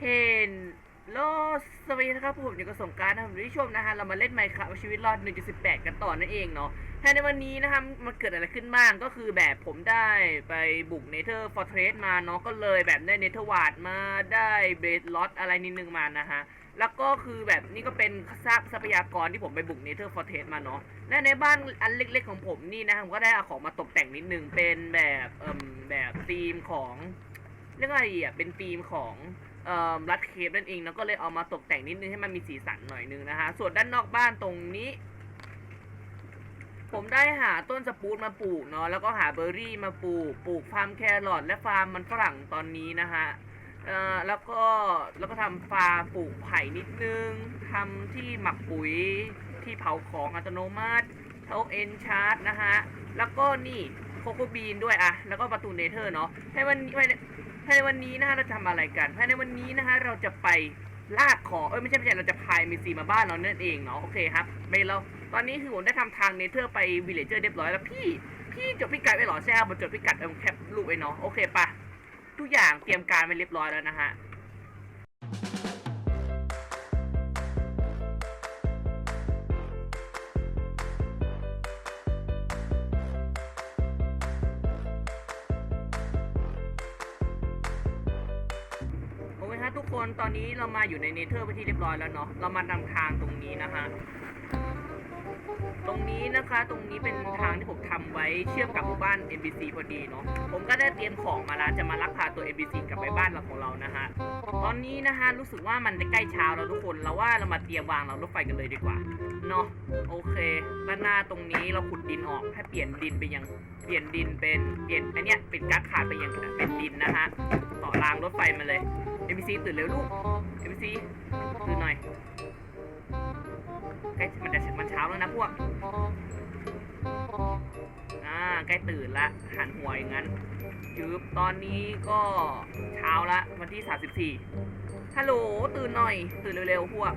เฮนโลสวีนะครับผมอยู่กับสงการนะครับที่ชมนะฮะเรามาเล่นไมค์ครับชีวิตรอด 1.18 กันต่อนั่นเองเนาะภายในวันนี้นะครับมันเกิดอะไรขึ้นบ้างก็คือแบบผมได้ไปบุกเนเธอร์ฟอร์เทรสมาเนาะก็เลยแบบได้เนเธอร์วาดมาได้เบสลอตอะไรนิดนึงมานะฮะแล้วก็คือแบบนี่ก็เป็นทรัพทรัพยากรที่ผมไปบุกเนเธอร์ฟอร์เทสมาเนาะ และในบ้านอันเล็กๆของผมนี่นะผมก็ได้เอาของมาตกแต่งนิดนึง เป็นแบบเอ่มแบบธีมของเรียกว่าอะไรอะเป็นธีมของ รัดเคปนั่นเองแล้วก็เลยเอามาตกแต่งนิดนึงให้มันมีสีสันหน่อยนึงนะฮะส่วนด้านนอกบ้านตรงนี้ ผมได้หาต้นสปูตมาปลูกเนาะแล้วก็หาเบอร์รี่มาปลูกปลูกฟาร์มแครอทและฟาร์มมันฝรั่งตอนนี้นะฮะแล้วก็แล้วก็ทำฟาร์มปลูกไผ่นิดนึงทำที่หมักปุ๋ยที่เผาของอัตโนมัติเทาเอนชาร์ตนะฮะแล้วก็นี่โคโคบีนด้วยอะแล้วก็ประตูเนเธอร์เนาะให้วันนี้ ภายในวันนี้นะฮะเราจะทำอะไรกันภายในวันนี้นะฮะเราจะไปลากขอเอ้ยไม่ใช่ไม่ใช่เราจะพายมีซีมาบ้านเรานั่นเองเนาะโอเคครับไม่เราตอนนี้คือผมได้ทำทางเนเธอร์ไปวิลเลเจอร์เรียบร้อยแล้วพี่พี่จดพิกัดไว้หรอใช่ครับผมจดพิกัดเอาแคปรูปไว้เนาะโอเคปะทุกอย่างเตรียมการไว้เรียบร้อยแล้วนะฮะ คนตอนนี้เรามาอยู่ในเนเธอร์ไปนที่เรียบร้อยแล้วเนาะเรามาทำทางตรงนี้นะฮะตรงนี้นะคะตรงนี้เป็นทางที่ผมทำไว้เชื่อมกับหมู่บ้าน NPC พอดีเนาะผมก็ได้เตรียมของมาแล้วจะมาลักพาตัว NPC กลับไปบ้านเราของเรานะฮะตอนนี้นะฮะรู้สึกว่ามันจะใกล้เช้าแล้วทุกคนเราว่าเรามาเตรียมวางเรารถไฟกันเลยดีกว่าเนาะโอเคด้านหน้าตรงนี้เราขุดดินออกให้เปลี่ยนดินไปยังเปลี่ยนดินเป็นเปลี่ยนอันเนี้ยเป็นการ์ดขาดไปยังเป็นดินนะฮะต่อรางรถไฟมาเลย NPC ตื่นเร็วลูก NPC ตื่นหน่อยใกล้มันจะมันเช้าแล้วนะพวก อ่าใกล้ตื่นละหันหัวอย่างนั้นจืบตอนนี้ก็เช้าละวันที่ 34ฮัลโหลตื่นหน่อย ตื่นเร็วๆพวก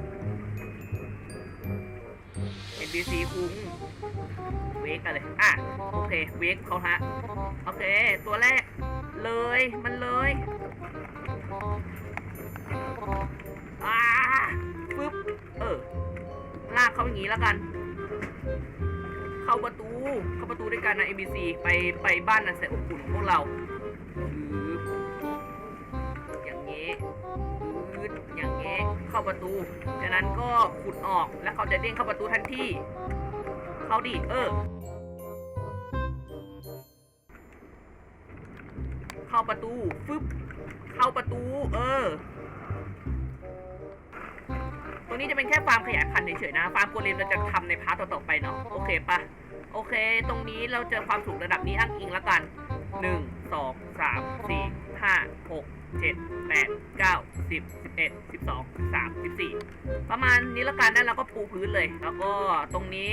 NPC คุ้งเวกกันเลย อะ โอเค เวกเขาฮะ โอเค ตัวแรก เลย มันเลย อ่าปึ๊บ เออ ลากเขาอย่างนี้แล้วกัน เข้าประตู เข้าประตูด้วยกันนะ ABC ไปไปบ้านนันแสนอบอุ่นของพวกเราชืบอย่างนี้ชืดอย่างนี้เข้าประตู จากนั้นก็ขุดออกแล้วเขาจะเด้งเข้าประตูทันที เขาดิ เออ เข้าประตูฟึบเข้าประตู เออ ตรงนี้จะเป็นแค่ฟาร์มขยายพันธุ์เฉยๆนะ ฟาร์มโกเลมเราจะทำในพาร์ทต่อๆไปเนาะ โอเคปะโอเค ตรงนี้เราเจอความสูงระดับนี้อ้างอิงแล้วกันหนึ่งสองสามสี่ห้าหกเจ็ดแปดเก้าสิบสิบเอ็ดสิบสองสามสิบสี่ประมาณนี้แล้วกันแล้วเราก็ปูพื้นเลย แล้วก็ตรงนี้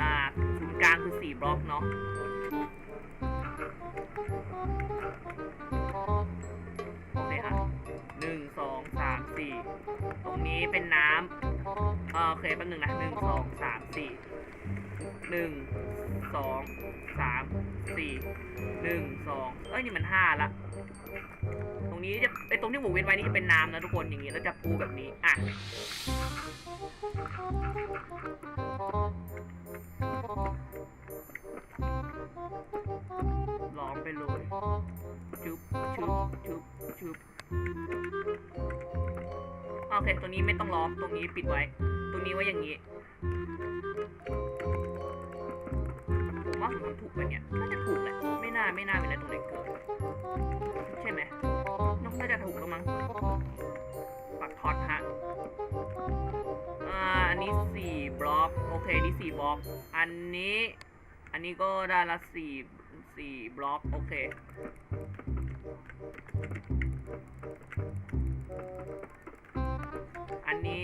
อ่าศูนย์กลางคือสี่บล็อกเนาะ นี้เป็นน้ำเออโอเคแป๊บหนึงนะหนึ่งสองสามสี่หนึ่งสองสามสี่หนึ่งสองเอ้ยนี่มันห้าละ ตรงนี้จะไอตรงที่หมูเว้นไว้นี่จะเป็นน้ำนะทุกคนอย่างนี้แล้วจะปูแบบนี้อะล้อมไปเลยชุบชุบชุบชุบ โอเค ตัวนี้ไม่ต้องล้อม ตรงนี้ปิดไว้ตรงนี้ไว้อย่างนี้ ผมว่าผมทำถูกไปะเนี่ย น่าจะถูกแหละ ไม่น่า ไม่น่ามีอะไรตรงไหนเกิด ใช่ไหมน้องน่าจะถูกแล้วมั้ง ปักท็อตฮะอ่า อันนี้สี่บล็อก โอเค นี่สี่บล็อก อันนี้ อันนี้ก็ได้ละสี่สี่บล็อก โอเค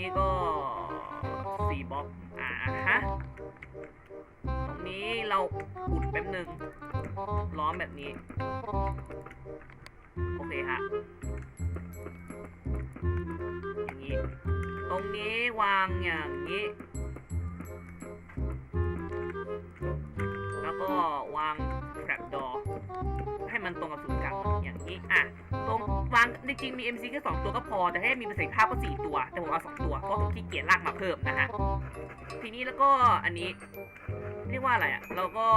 นี้ก็สี่บล็อกอ่าฮะตรงนี้เราอุดแป๊บหนึ่งล้อมแบบนี้ โอเคฮะอย่างนี้ ตรงนี้วางอย่างนี้ แล้วก็วาง trap door ให้มันตรงกับศูนย์กลางอย่างนี้ อะ ตรง วางางจริงๆมี MC แค่สองตัวก็พอ แต่ถ้ามีประสิทธิภาพก็สี่ตัว แต่ผมเอาสองตัว เพราะผมขี้เกียจลากมาเพิ่มนะฮะ ทีนี้แล้วก็อันนี้ เรียกว่าอะไรอะ เราก็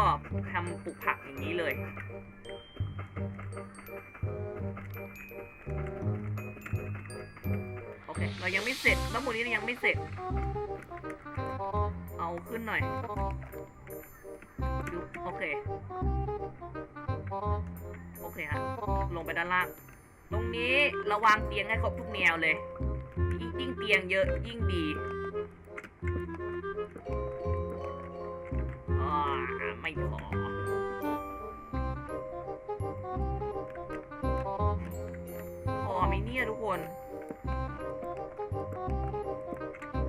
ทำปลูกผักอย่างนี้เลย โอเค เรายังไม่เสร็จแล้วหมดนี้ยังไม่เสร็จ เอาขึ้นหน่อยดูโอเค โอเคฮะ ลงไปด้านล่าง ตรงนี้ระวางเตียงให้ครบทุกแนวเลย ยิ่งเตียงเยอะยิ่งดีอไม่พอพอไหมเนี่ยทุกคน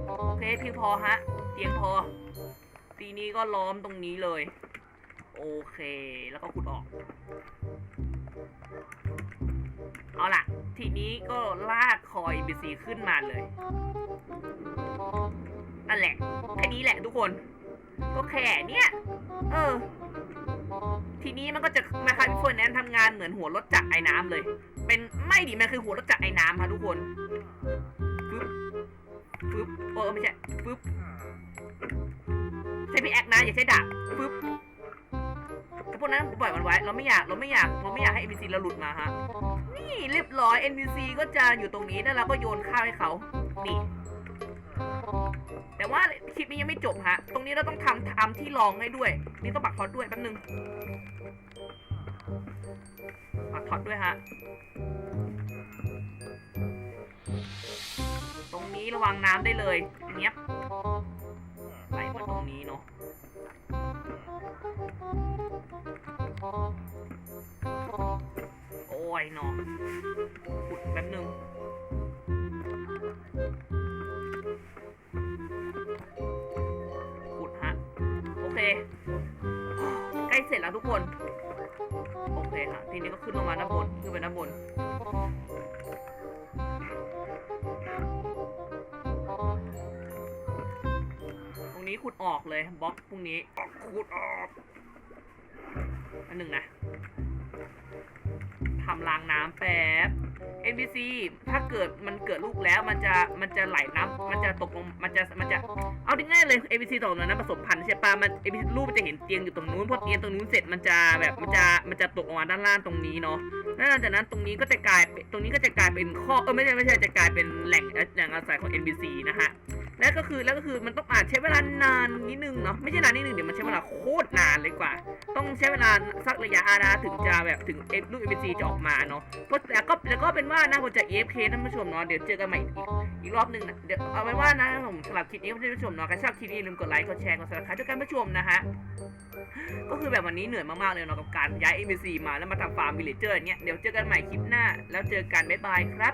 โอเคพียงพอฮะ เตียงพอ ทีนี้ก็ล้อมตรงนี้เลย โอเค แล้วก็ขุดออก เอาล่ะ ทีนี้ก็ลากคอยบีซีขึ้นมาเลยนั่นแหละ แค่นี้แหละทุกคน ก็แค่เนี้ย เออ ทีนี้มันก็จะมาคาพี่เฟิร์นแนนทำงานเหมือนหัวรถจักรไอ้น้ำเลย เป็นไม่ดิมันคือหัวรถจักรไอ้น้ำค่ะทุกคนฟึบฟึบเออไม่ใช่ฟึบใช้พี่แอคนะอย่าใช้ดาบฟึบ พวกนั้นปล่อยมันไว้ เราไม่อยากเราไม่อยากเราไม่อยากให้ NPC เราหลุดมาฮะ นี่เรียบร้อย NPC ก็จะอยู่ตรงนี้แล้วเราก็โยนข้าวให้เขา นี่ แต่ว่าคลิปนี้ยังไม่จบฮะ ตรงนี้เราต้องทำทำที่รองให้ด้วย นี่ต้องปักท็อตด้วยแป๊บนึงปักท็อตด้วยฮะตรงนี้ระวังน้ำได้เลยเนี้ยไหลมาตรงนี้เนาะ อยเนาะขุดแป๊บนึงขุดฮะ โอเค ใกล้เสร็จแล้วทุกคน โอเคค่ะ ทีนี้ก็ขึ้นลงมาด้านบน ขึ้นไปด้านบนตรงนี้ขุดออกเลยบล็อกพวกนี้ขุดออก อันหนึ่งนะ ทำรางน้ำแป๊บ NPC ถ้าเกิดมันเกิดลูกแล้วมันจะมันจะไหลน้ำมันจะตกลงมันจะมันจะเอาง่ายๆเลย NPC ตรงนั้นนะผสมพันธุ์ใช่ปะมัน NPC ลูกมันจะเห็นเตียงอยู่ตรงนู้นพอเตียงตรงนู้นเสร็จมันจะแบบมันจะมันจะตกลงมาด้านล่างตรงนี้เนาะแล้วหลังจากนั้นตรงนี้ก็จะกลายตรงนี้ก็จะกลายเป็นข้อเออไม่ใช่ไม่ใช่จะกลายเป็นแหล่งแหล่งอาศัยของ NPC นะฮะ แล้วก็คือแล้วก็คือมันต้องอาจใช้เวลานานนิดนึงเนาะไม่ใช่นานนิดนึงเดี๋ยวมันใช้เวลาโคตรนานเลยกว่า ต้องใช้เวลาสักระยะอาณาถึงจะแบบถึงเอฟลูกเอ็มซีจะออกมาเนาะเพราะแต่ก็แต่ก็เป็นว่านะผมจะ AFK ท่านผู้ชมเนาะเดี๋ยวเจอกันใหม่อีกอีกรอบหนึงนะเดี๋ยวเอาไว้ว่านะผมสำหรับคลิปนี้ท่านผู้ชมเนาะใครชอบคลิปนี้ลืมกดไลค์กดแชร์กดซับสไครต์ด้วยกันผู้ชมนะฮะก็คือแบบวันนี้เหนื่อยมากๆเลยเนาะกับการย้าย NPC มาแล้วมาทำฟาร์มวิลเลเจอร์เนี่ยเดี๋ยวเจอกันใหม่คลิปหน้า แล้วเจอกันบ๊ายบายครับ